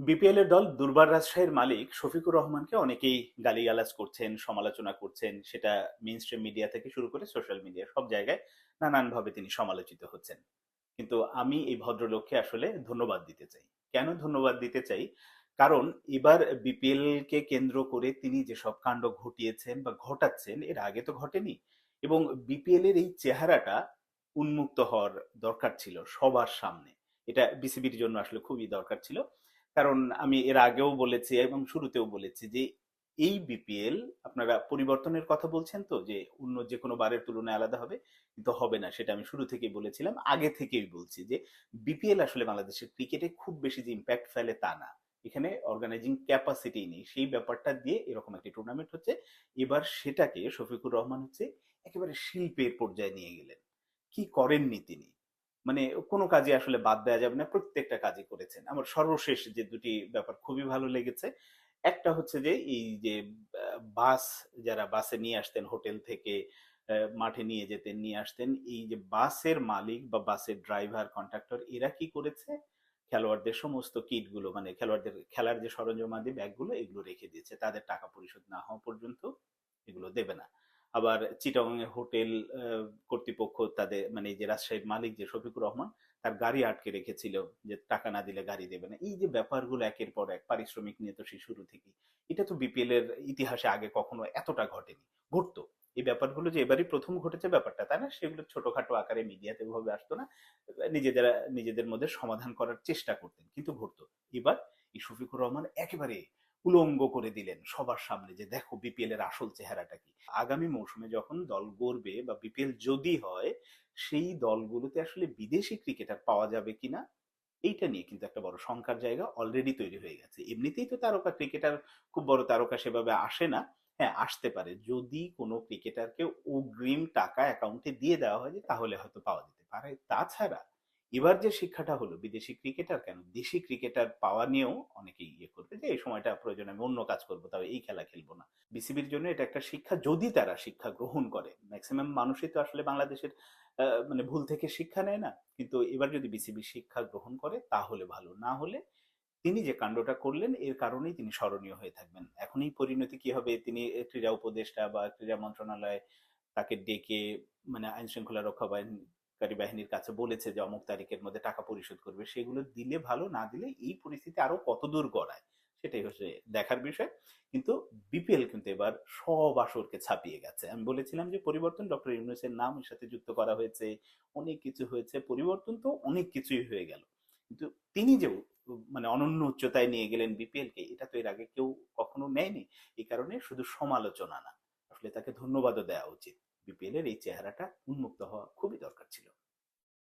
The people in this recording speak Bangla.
বিপিএল এর দল দুর্বার রাজশাহীর মালিক শফিকুর রহমানকে অনেকেই গালিগালাজ করছেন, সমালোচনা করছেন। সেটা স্ট্রিম মিডিয়া থেকে শুরু করে সোশ্যাল মিডিয়া সব জায়গায় নানানভাবে তিনি সমালোচিত হচ্ছেন। কিন্তু আমি এই ভদ্রলোককে আসলে ধন্যবাদ দিতে চাই। কেন ধন্যবাদ দিতে চাই? কারণ এবার বিপিএল কে কেন্দ্র করে তিনি যেসব কাণ্ড ঘটিয়েছেন বা ঘটাচ্ছেন, এর আগে তো ঘটেনি। এবং বিপিএল এর এই চেহারাটা উন্মুক্ত হওয়ার দরকার ছিল সবার সামনে। এটা বিসিবির জন্য আসলে খুবই দরকার ছিল। কারণ আমি এর আগেও বলেছি এবং শুরুতেও বলেছি যে এই বিপিএল আপনারা পরিবর্তনের কথা বলছেন তো যে অন্য যে কোনো বারের তুলনায় আলাদা হবে, কিন্তু হবে না, সেটা আমি শুরু থেকেই বলেছিলাম। আগে থেকেই বলছি যে বিপিএল আসলে বাংলাদেশের ক্রিকেটে খুব বেশি যে ইম্প্যাক্ট ফেলে তা না। এখানে অর্গানাইজিং ক্যাপাসিটি নেই। সেই ব্যাপারটা দিয়ে এরকম একটি টুর্নামেন্ট হচ্ছে। এবার সেটাকে শফিকুর রহমান হচ্ছে একেবারে শিল্পের পর্যায়ে নিয়ে গেলেন। কি করেননি তিনি? মানে কোনো কাজে আসলে বাদ দেওয়া যাবে না, প্রত্যেকটা কাজই করেছেন। আমার সর্বশেষ যে দুটি ব্যাপার খুবই ভালো লেগেছে। একটা হচ্ছে যে, এই যে বাস যারা বাসে নিয়ে আসতেন, হোটেল থেকে মাঠে নিয়ে যেতেন, নিয়ে আসতেন, এই যে বাসের মালিক বা বাসের ড্রাইভার কন্ট্রাক্টর এরা কি করেছে? খেলোয়াড়দের সমস্ত কিটগুলো মানে খেলোয়াড়দের, খেলার যে সরঞ্জামাদি, ব্যাগগুলো, এগুলো রেখে দিয়েছে। তাদের টাকা পরিশোধ না হওয়া পর্যন্ত এগুলো দেবে না। আবার চিটাগং এ হোটেল কর্তৃপক্ষ তাদের মানে যে রাজশাহীর মালিক যে শফিকুর রহমান, তার গাড়ি আটকে রেখেছিল যে টাকা না দিলে গাড়ি দেবে না। এই যে ব্যাপারগুলো একের পর এক, পারিশ্রমিক নিয়ে তো সেই শুরু থেকেই। এটা তো বিপিএল এর ইতিহাসে আগে কখনো এতটা ঘটেনি, ঘটতো। এই ব্যাপারগুলো যে এবারই প্রথম ঘটেছে ব্যাপারটা তাই না, সেগুলো ছোটখাটো আকারে মিডিয়াতে ভাবে আসতো না। নিজেদের নিজেদের মধ্যে সমাধান করার চেষ্টা করতেন, কিন্তু ঘটতো। এবার এই শফিকুর রহমান একেবারে উলঙ্গ করে দিলেন সবার সামনে যে, দেখো বিপিএল এর আসল চেহারাটা কি? আগামী মৌসুমে যখন দল গড়বে বা বিপিএল যদি হয়, সেই দলগুলোতে আসলে বিদেশি ক্রিকেটার পাওয়া যাবে কিনা, এইটা নিয়ে কিন্তু একটা বড় শঙ্কার জায়গা অলরেডি তৈরি হয়ে গেছে। এমনিতেই তো তারকা ক্রিকেটার, খুব বড় তারকা সেভাবে আসে না। হ্যাঁ আসতে পারে। যদি কোনো ক্রিকেটারকে অগ্রিম টাকা অ্যাকাউন্টে দিয়ে দেওয়া হয়, তাহলে হয়তো পাওয়া যেতে পারে। তাছাড়া এবার যে শিক্ষাটা হলো, বিদেশি ক্রিকেটার কেন? দেশি ক্রিকেটার পাওয়া নিয়েও অনেকেই ইয়ে করবে যে, এই সময়টা প্রয়োজন, আমি অন্য কাজ করব তবে এই খেলা খেলব না। বিসিবির জন্য এটা একটা শিক্ষা, যদি তারা শিক্ষা গ্রহণ করে। ম্যাক্সিমাম মানুষই তো আসলে বাংলাদেশের মানে ভুল থেকে শিক্ষা নেয় না। কিন্তু এবার যদি বিসিবি শিক্ষা গ্রহণ করে, তাহলে ভালো। না হলে তিনি যে কাণ্ডটা করলেন, এর কারণেই তিনি স্মরণীয় হয়ে থাকবেন। এখন এই পরিণতি কি হবে? তিনি ক্রীড়া উপদেষ্টা বা ক্রীড়া মন্ত্রণালয় তাকে ডেকে মানে আইন শৃঙ্খলা রক্ষা বাহিনীকারী বাহিনীর কাছে বলেছে যে, অমুক তারিখের মধ্যে টাকা পরিশোধ করবে। সেগুলো দিলে ভালো, না দিলে এই পরিস্থিতি আরও কতদূর গড়ায়? সেটাই হচ্ছে দেখার বিষয়। কিন্তু বিপিএল কিন্তু এবার সব আসরকে ছাপিয়ে গেছে। আমি বলেছিলাম যে, পরিবর্তন ডক্টর ইউনুসের নাম এর সাথে যুক্ত করা হয়েছে, অনেক কিছু হয়েছে, পরিবর্তন তো অনেক কিছুই হয়ে গেল। কিন্তু তিনি যে মানে অনন্য উচ্চতায় নিয়ে গেলেন বিপিএল কে এটা তো এর আগে কেউ কখনো নেয়নি। এই কারণে শুধু সমালোচনা না। আসলে তাকে ধন্যবাদও দেওয়া উচিত। বিপিএল এর এই চেহারাটা উন্মুক্ত হওয়া খুবই দরকার ছিল।